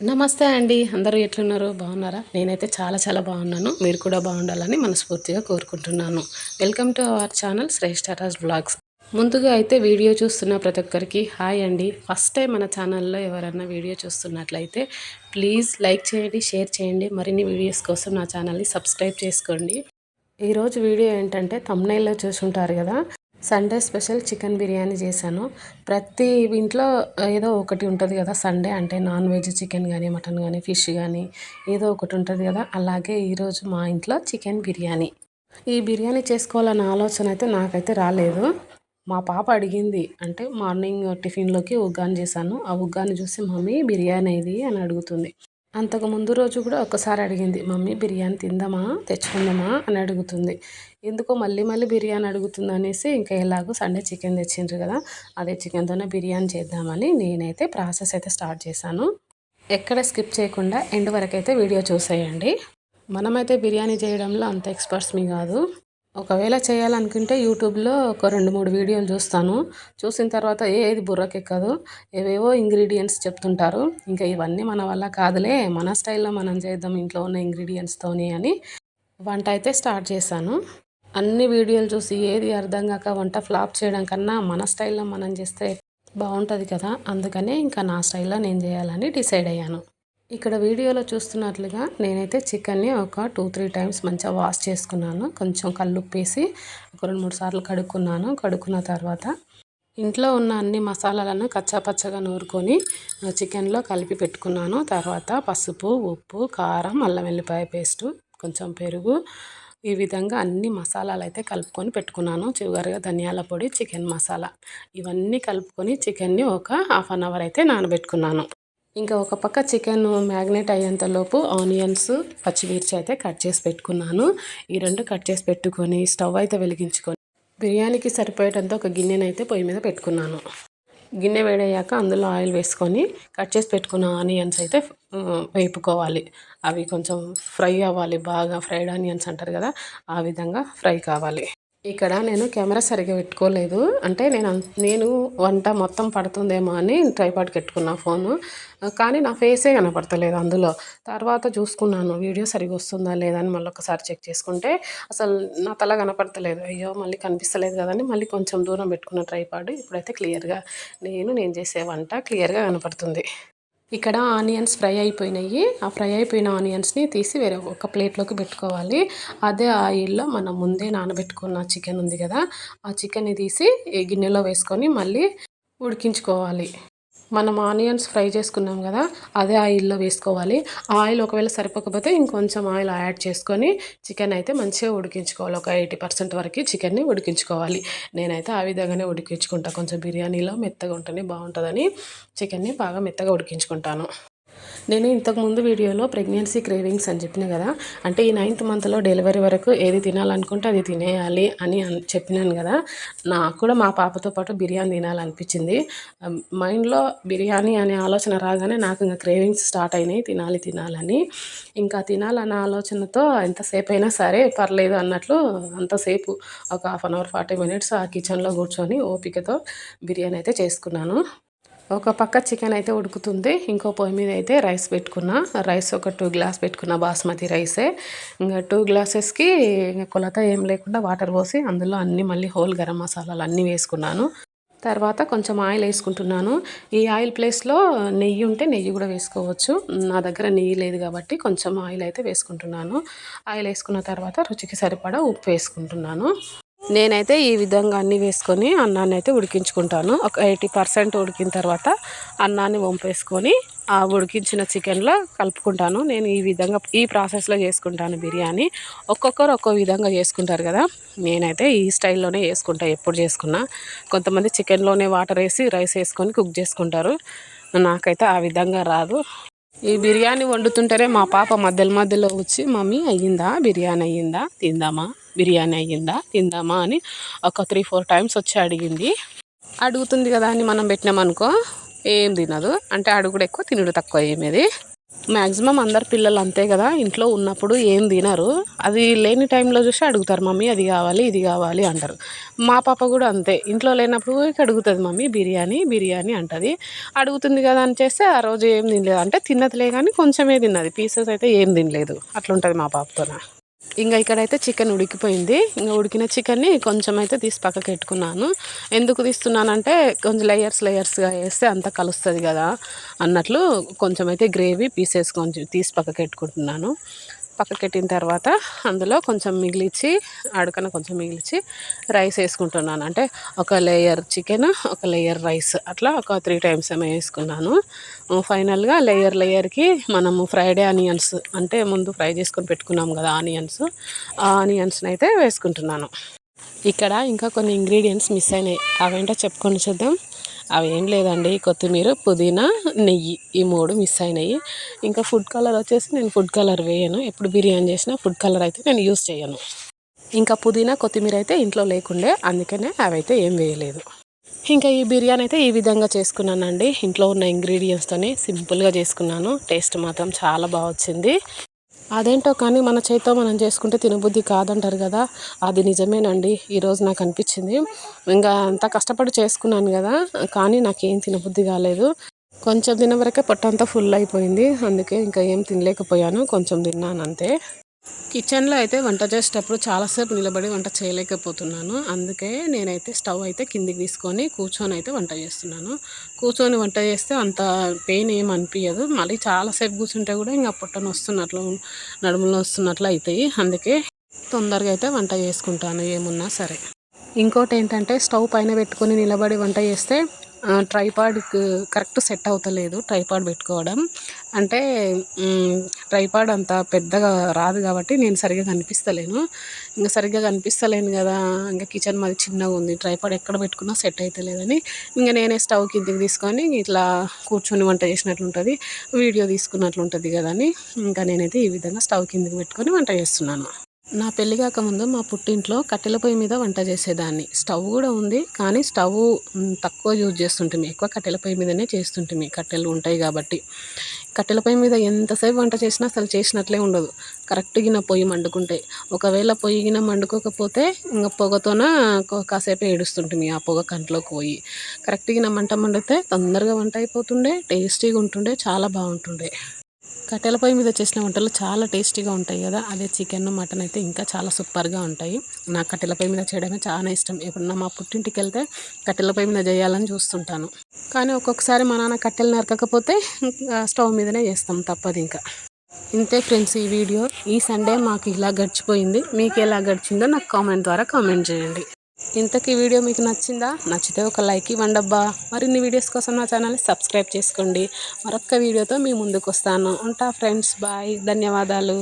నమస్తే అండి. అందరూ ఎట్లున్నారు? బాగున్నారా? నేనైతే చాలా చాలా బాగున్నాను. మీరు కూడా బాగుండాలని మనస్ఫూర్తిగా కోరుకుంటున్నాను. Welcome to our channel Shreshtaraj blogs ముందుగా అయితే వీడియో చూస్తున్న ప్రతి ఒక్కరికి హాయ్ అండి. ఫస్ట్ టైం మన ఛానల్లో ఎవరైనా వీడియో చూస్తున్నట్లయితే ప్లీజ్ లైక్ చేయండి షేర్ చేయండి. మరిన్ని వీడియోస్ కోసం నా ఛానల్ని సబ్స్క్రైబ్ చేసుకోండి. ఈరోజు వీడియో ఏంటంటే తమ్నైల్లో చూసుంటారు కదా. సండే స్పెషల్ చికెన్ బిర్యానీ చేశాను. ప్రతి ఇంట్లో ఏదో ఒకటి ఉంటుంది కదా సండే అంటే నాన్ వెజ్ చికెన్ కానీ మటన్ కానీ ఫిష్ కానీ ఏదో ఒకటి ఉంటుంది కదా అలాగే ఈరోజు మా ఇంట్లో చికెన్ బిర్యానీ. ఈ బిర్యానీ చేసుకోవాలన్న ఆలోచన అయితే నాకైతే రాలేదు. మా పాప అడిగింది అంటే మార్నింగ్ టిఫిన్లోకి ఉగ్గాని చేశాను. ఆ ఉగ్గాని చూసి మమ్మీ బిర్యానీ ఇది అని అడుగుతుంది. అంతకు ముందు రోజు కూడా ఒకసారి అడిగింది మమ్మీ బిర్యానీ తిందామా? తెచ్చుకుందామా? అని అడుగుతుంది. ఎందుకో మళ్ళీ మళ్ళీ బిర్యానీ అడుగుతుంది అనేసి ఇంకా ఎలాగో సండే చికెన్ తెచ్చిండ్రు కదా అదే చికెన్తోనే బిర్యానీ చేద్దామని నేనైతే ప్రాసెస్ అయితే స్టార్ట్ చేశాను. ఎక్కడ స్కిప్ చేయకుండా ఎండ్ వరకు అయితే వీడియో చూసేయండి. మనమైతే బిర్యానీ చేయడంలో అంత ఎక్స్పర్ట్స్ మీ కాదు. ఒకవేళ చేయాలనుకుంటే యూట్యూబ్లో ఒక రెండు మూడు వీడియోలు చూస్తాను. చూసిన తర్వాత ఏది బుర్రకెక్కదు. ఏవేవో ఇంగ్రీడియంట్స్ చెప్తుంటారు. ఇంకా ఇవన్నీ మన వల్ల కాదులే. మన స్టైల్లో మనం చేద్దాం ఇంట్లో ఉన్న ఇంగ్రీడియంట్స్తోని అని వంట అయితే స్టార్ట్ చేశాను. అన్ని వీడియోలు చూసి ఏది అర్థం కాక వంట ఫ్లాప్ చేయడం కన్నా మన స్టైల్లో మనం చేస్తే బాగుంటుంది కదా. అందుకనే ఇంకా నా స్టైల్లో నేను చేయాలని డిసైడ్ అయ్యాను. ఇక్కడ వీడియోలో చూస్తున్నట్లుగా నేనైతే చికెన్ని ఒక టూ త్రీ టైమ్స్ మంచిగా వాష్ చేసుకున్నాను. కొంచెం కల్లుప్పేసి ఒక రెండు మూడు సార్లు కడుక్కున్నాను. కడుక్కున్న తర్వాత ఇంట్లో ఉన్న అన్ని మసాలాలను కచ్చాపచ్చగా నూరుకొని చికెన్లో కలిపి పెట్టుకున్నాను. తర్వాత పసుపు ఉప్పు కారం అల్లం వెల్లిపాయ పేస్టు కొంచెం పెరుగు ఈ విధంగా అన్ని మసాలాలు అయితే కలుపుకొని పెట్టుకున్నాను. చివరిగా ధనియాల పొడి చికెన్ మసాలా. ఇవన్నీ కలుపుకొని చికెన్ని ఒక హాఫ్ అన్ అవర్ అయితే నానబెట్టుకున్నాను. ఇంకా ఒక పక్క చికెన్ మ్యాగ్నేట్ అయ్యేంతలోపు ఆనియన్స్ పచ్చిమిర్చి అయితే కట్ చేసి పెట్టుకున్నాను. ఈ రెండు కట్ చేసి పెట్టుకొని స్టవ్ అయితే వెలిగించుకొని బిర్యానీకి సరిపోయేటంత ఒక గిన్నెనైతే పొయ్యి మీద పెట్టుకున్నాను. గిన్నె వేడయ్యాక అందులో ఆయిల్ వేసుకొని కట్ చేసి పెట్టుకున్న ఆనియన్స్ అయితే వేపుకోవాలి. అవి కొంచెం ఫ్రై అవ్వాలి బాగా ఫ్రైడ్ ఆనియన్స్ అంటారు కదా ఆ విధంగా ఫ్రై కావాలి. ఇక్కడ నేను కెమెరా సరిగా పెట్టుకోలేదు. అంటే నేను నేను వంట మొత్తం పడుతుందేమో అని ట్రైపాడ్ పెట్టుకున్నా ఫోను. కానీ నా ఫేసే కనపడతలేదు అందులో. తర్వాత చూసుకున్నాను వీడియో సరిగా వస్తుందా లేదా అని మళ్ళీ ఒకసారి చెక్ చేసుకుంటే అసలు నా తల కనపడతలేదు. అయ్యో మళ్ళీ కనిపిస్తలేదు కదని మళ్ళీ కొంచెం దూరం పెట్టుకున్న ట్రైపాడ్ ఇప్పుడైతే క్లియర్గా నేను నేను చేసే వంట క్లియర్గా కనపడుతుంది. ఇక్కడ ఆనియన్స్ ఫ్రై అయిపోయినాయి. ఆ ఫ్రై అయిపోయిన ఆనియన్స్ని తీసి వేరే ఒక ప్లేట్లోకి పెట్టుకోవాలి. అదే ఆయిల్లో మనం ముందే నానబెట్టుకున్న చికెన్ ఉంది కదా ఆ చికెన్ని తీసి గిన్నెలో వేసుకొని మళ్ళీ ఉడికించుకోవాలి. మనం ఆనియన్స్ ఫ్రై చేసుకున్నాం కదా అదే ఆయిల్లో వేసుకోవాలి. ఆయిల్ ఒకవేళ సరిపోకపోతే ఇంకొంచెం ఆయిల్ యాడ్ చేసుకొని చికెన్ అయితే మంచిగా ఉడికించుకోవాలి. ఒక ఎయిటీ పర్సెంట్ వరకు చికెన్ని ఉడికించుకోవాలి. నేనైతే ఆ విధంగానే ఉడికించుకుంటా. కొంచెం బిర్యానీలో మెత్తగా ఉంటేనే బాగుంటుందని చికెన్ని బాగా మెత్తగా ఉడికించుకుంటాను. నేను ఇంతకుముందు వీడియోలో ప్రెగ్నెన్సీ క్రేవింగ్స్ అని చెప్పిన కదా అంటే ఈ నైన్త్ మంత్లో డెలివరీ వరకు ఏది తినాలనుకుంటే అది తినేయాలి అని చెప్పినాను కదా నాకు కూడా మా పాపతో పాటు బిర్యానీ తినాలనిపించింది. మైండ్లో బిర్యానీ అనే ఆలోచన రాగానే నాకు ఇంకా క్రేవింగ్స్ స్టార్ట్ అయినాయి తినాలి తినాలని. ఇంకా తినాలన్న ఆలోచనతో ఎంతసేపు అయినా సరే పర్లేదు అన్నట్లు అంతసేపు ఒక half an hour forty minutes ఆ కిచెన్లో కూర్చొని ఓపికతో బిర్యానీ అయితే చేసుకున్నాను. ఒక పక్క చికెన్ అయితే ఉడుకుతుంది ఇంకో పొయ్యి మీద అయితే రైస్ పెట్టుకున్నా. రైస్ ఒక టూ గ్లాస్ పెట్టుకున్న బాస్మతి రైసే. ఇంకా టూ గ్లాసెస్కి కొలత ఏం లేకుండా వాటర్ పోసి అందులో అన్ని మళ్ళీ హోల్ గరం మసాలాలు అన్నీ వేసుకున్నాను. తర్వాత కొంచెం ఆయిల్ వేసుకుంటున్నాను. ఈ ఆయిల్ ప్లేస్లో నెయ్యి ఉంటే నెయ్యి కూడా వేసుకోవచ్చు. నా దగ్గర నెయ్యి లేదు కాబట్టి కొంచెం ఆయిల్ అయితే వేసుకుంటున్నాను. ఆయిల్ వేసుకున్న తర్వాత రుచికి సరిపడా ఉప్పు వేసుకుంటున్నాను. నేనైతే ఈ విధంగా అన్నీ వేసుకొని అన్నాన్ని అయితే ఉడికించుకుంటాను. ఒక ఎయిటీ పర్సెంట్ ఉడికిన తర్వాత అన్నాన్ని వంపేసుకొని ఆ ఉడికించిన చికెన్లో కలుపుకుంటాను. నేను ఈ విధంగా ఈ ప్రాసెస్లో చేసుకుంటాను బిర్యానీ. ఒక్కొక్కరు ఒక్కో విధంగా చేసుకుంటారు కదా. నేనైతే ఈ స్టైల్లోనే చేసుకుంటా ఎప్పుడు చేసుకున్నా. కొంతమంది చికెన్లోనే వాటర్ వేసి రైస్ వేసుకొని కుక్ చేసుకుంటారు. నాకైతే ఆ విధంగా రాదు. ఈ బిర్యానీ వండుతుంటేనే మా పాప మధ్యలో మధ్యలో వచ్చి మమ్మీ అయ్యిందా? బిర్యానీ అయ్యిందా? తిందామా? బిర్యానీ అయ్యిందా? తిందామా? అని ఒక త్రీ ఫోర్ టైమ్స్ వచ్చి అడిగింది. అడుగుతుంది కదా అని మనం పెట్టినామనుకో ఏం తినదు. అంటే అడుగుడు ఎక్కువ తినడు తక్కువ ఏమేది మ్యాక్సిమం అందరు పిల్లలు అంతే కదా ఇంట్లో ఉన్నప్పుడు ఏం తినరు. అది లేని టైంలో చూసి అడుగుతారు మమ్మీ అది కావాలి ఇది కావాలి అంటారు. మా పాప కూడా అంతే. ఇంట్లో లేనప్పుడు అడుగుతుంది మమ్మీ బిర్యానీ బిర్యానీ అంటుంది. అడుగుతుంది కదా అని చేస్తే ఆ రోజు ఏం తినలేదు. అంటే తిన్నదిలే కానీ కొంచెమే తిన్నది. పీసెస్ అయితే ఏం తినలేదు. అట్లుంటుంది మా పాపతోన. ఇంకా ఇక్కడైతే చికెన్ ఉడికిపోయింది. ఇంకా ఉడికిన చికెన్ని కొంచెం అయితే తీసి పక్కకి పెట్టుకున్నాను. ఎందుకు తీస్తున్నానంటే కొంచెం లేయర్స్ లేయర్స్గా వేస్తే అంతా కలుస్తుంది కదా అన్నట్లు కొంచెం అయితే గ్రేవీ పీసెస్ కొంచెం తీసి పక్కకి పెట్టుకుంటున్నాను. పక్కకెట్టిన తర్వాత అందులో కొంచెం మిగిలిచ్చి అడకన కొంచెం మిగిలిచి రైస్ వేసుకుంటున్నాను. అంటే ఒక లేయర్ చికెన్ ఒక లేయర్ రైస్ అట్లా ఒక త్రీ టైమ్స్ ఏమో వేసుకున్నాను. ఫైనల్గా లేయర్ లేయర్కి మనము ఫ్రైడ్ ఆనియన్స్ అంటే ముందు ఫ్రై చేసుకొని పెట్టుకున్నాం కదా ఆనియన్స్. ఆ ఆనియన్స్ని అయితే వేసుకుంటున్నాను. ఇక్కడ ఇంకా కొన్ని ఇంగ్రీడియంట్స్ మిస్ అయినాయి. అవేంటో చెప్పుకొని చూద్దాం. అవి ఏం లేదండి. కొత్తిమీర పుదీనా నెయ్యి ఈ మూడు మిస్ అయినాయి. ఇంకా ఫుడ్ కలర్ వచ్చేసి నేను ఫుడ్ కలర్ వేయను. ఎప్పుడు బిర్యానీ చేసినా ఫుడ్ కలర్ అయితే నేను యూస్ చేయను. ఇంకా పుదీనా కొత్తిమీర అయితే ఇంట్లో లేకుండే అందుకనే అవైతే ఏం వేయలేదు. ఇంకా ఈ బిర్యానీ అయితే ఈ విధంగా చేసుకున్నానండి. ఇంట్లో ఉన్న ఇంగ్రీడియంట్స్తోనే సింపుల్గా చేసుకున్నాను. టేస్ట్ మాత్రం చాలా బాగా వచ్చింది. అదేంటో కానీ మన చేతితో మనం చేసుకుంటే తినబుద్ధి కాదంటారు కదా. అది నిజమేనండి. ఈరోజు నాకు అనిపించింది. ఇంకా అంత కష్టపడి చేసుకున్నాను కదా. కానీ నాకేం తినబుద్ధి కాలేదు. కొంచెం తిన వరకే పొట్టంతా ఫుల్ అయిపోయింది. అందుకే ఇంకా ఏం తినలేకపోయాను. కొంచెం తిన్నాను అంతే. కిచెన్లో అయితే వంట చేసేటప్పుడు చాలాసేపు నిలబడి వంట చేయలేకపోతున్నాను. అందుకే నేనైతే స్టవ్ అయితే కిందికి తీసుకొని కూర్చొని అయితే వంట చేస్తున్నాను. కూర్చొని వంట చేస్తే అంత పెయిన్ ఏం అనిపించదు మళ్ళీ చాలాసేపు కూర్చుంటే కూడా ఇంకా పొట్టను వస్తున్నట్లు నడుములో వస్తున్నట్లు అవుతాయి అందుకే తొందరగా అయితే వంట చేసుకుంటాను ఏమున్నా సరే. ఇంకోటి ఏంటంటే స్టవ్ పైన పెట్టుకొని నిలబడి వంట చేస్తే ట్రైపాడ్కి కరెక్ట్ సెట్ అవుతలేదు ట్రైపాడ్ పెట్టుకోవడం. అంటే ట్రైపాడ్ అంత పెద్దగా రాదు కాబట్టి నేను సరిగ్గా కనిపిస్తలేను. ఇంకా సరిగ్గా కనిపిస్తలేను కదా ఇంకా కిచెన్ మాది చిన్నగా ఉంది ట్రైపాడ్ ఎక్కడ పెట్టుకున్నా సెట్ అవుతలేదని ఇంకా నేనే స్టవ్ కిందికి తీసుకొని ఇట్లా కూర్చొని వంట చేసినట్లుంటుంది వీడియో తీసుకున్నట్లుంటుంది కదా అని. ఇంకా నేనైతే ఈ విధంగా స్టవ్ కిందికి పెట్టుకొని వంట చేస్తున్నాను. నా పెళ్ళి కాకముందు మా పుట్టింట్లో కట్టెల పొయ్యి మీద వంట చేసేదాన్ని. స్టవ్ కూడా ఉంది కానీ స్టవ్ తక్కువ యూజ్ చేస్తుంటుంది ఎక్కువ కట్టెల పొయ్యి మీదనే చేస్తుంటుంది కట్టెలు ఉంటాయి కాబట్టి. కట్టెల పొయ్యి మీద ఎంతసేపు వంట చేసినా అసలు చేసినట్లే ఉండదు. కరెక్ట్గా పొయ్యి మండుకుంటాయి ఒకవేళ పొయ్యి గిన మండుకోకపోతే ఇంకా పొగతోన కాసేపు ఏడుస్తుంటుంది ఆ పొగ కంట్లోకి పోయి. కరెక్ట్గా మంట మండితే తొందరగా వంట అయిపోతుండే టేస్టీగా ఉంటుండే చాలా బాగుంటుండే. కట్టెల పొయ్యి మీద చేసిన వంటలు చాలా టేస్టీగా ఉంటాయి కదా. అదే చికెన్ మటన్ అయితే ఇంకా చాలా సూపర్గా ఉంటాయి. నాకు కట్టెల పొయ్యి మీద చేయడమే చాలా ఇష్టం. ఎప్పుడన్నా మా పుట్టింటికి వెళ్తే కట్టెల పొయ్యి మీద చేయాలని చూస్తుంటాను. కానీ ఒక్కొక్కసారి మా నాన్న కట్టెలు నరకకపోతే స్టవ్ మీదనే చేస్తాం తప్పదు ఇంకా. ఇంతే ఫ్రెండ్స్ ఈ వీడియో. ఈ సండే మాకు ఇలా గడిచిపోయింది. మీకు ఎలా గడిచిందో నాకు కామెంట్ ద్వారా కామెంట్ చేయండి. ఇంతకీ వీడియో మీకు నచ్చిందా? నచ్చితే ఒక లైక్ ఇవ్వండి అబ్బా మరిన్ని వీడియోస్ కోసం నా ఛానల్ని సబ్స్క్రైబ్ చేసుకోండి. మరొక్క వీడియోతో మీ ముందుకు వస్తాను ఉంటా ఫ్రెండ్స్ బాయ్. ధన్యవాదాలు.